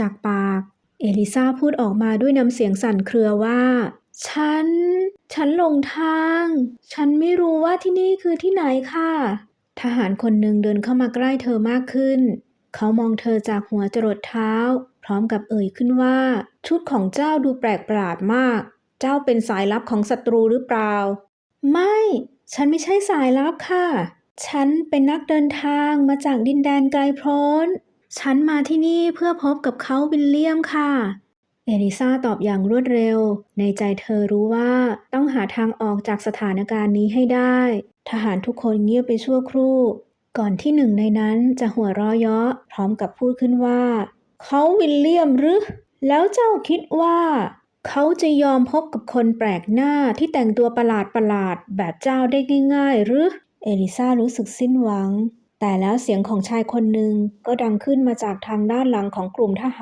จากปาก เอลิซาพูดออกมาด้วยน้ำเสียงสั่นเครือว่า ฉัน ฉันหลงทาง ฉันไม่รู้ว่าที่นี่คือที่ไหนค่ะ ทหารคนหนึ่งเดินเข้ามาใกล้เธอมากขึ้น เขามองเธอจากหัวจรดเท้า พร้อมกับเอ่ยขึ้นว่า ชุดของเจ้าดูแปลกประหลาดมาก เจ้าเป็นสายลับของศัตรูหรือเปล่า ไม่ ฉันไม่ใช่สายลับค่ะ ฉันเป็นนักเดินทางมาจากดินแดนไกลโพ้น ฉันมาที่นี่เพื่อพบกับเขาวิลเลียมค่ะ เอลิซาตอบอย่างรวดเร็ว ในใจเธอรู้ว่าต้องหาทางออกจากสถานการณ์นี้ให้ได้ ทหารทุกคนเงียบไปชั่วครู่ ก่อนที่หนึ่งในนั้นจะหัวเราะเยาะพร้อมกับพูดขึ้นว่า เขาวิลเลียมหรือ แล้วเจ้าคิดว่า เขาจะยอมพบกับคนแปลกหน้าที่แต่งตัวประหลาดประหลาดๆแบบเจ้าได้ง่ายๆหรือ เอลิซารู้สึกสิ้นหวัง แต่แล้วเสียงของชายคนหนึ่งก็ดังขึ้นมาจากทางด้านหลังของกลุ่มทหาร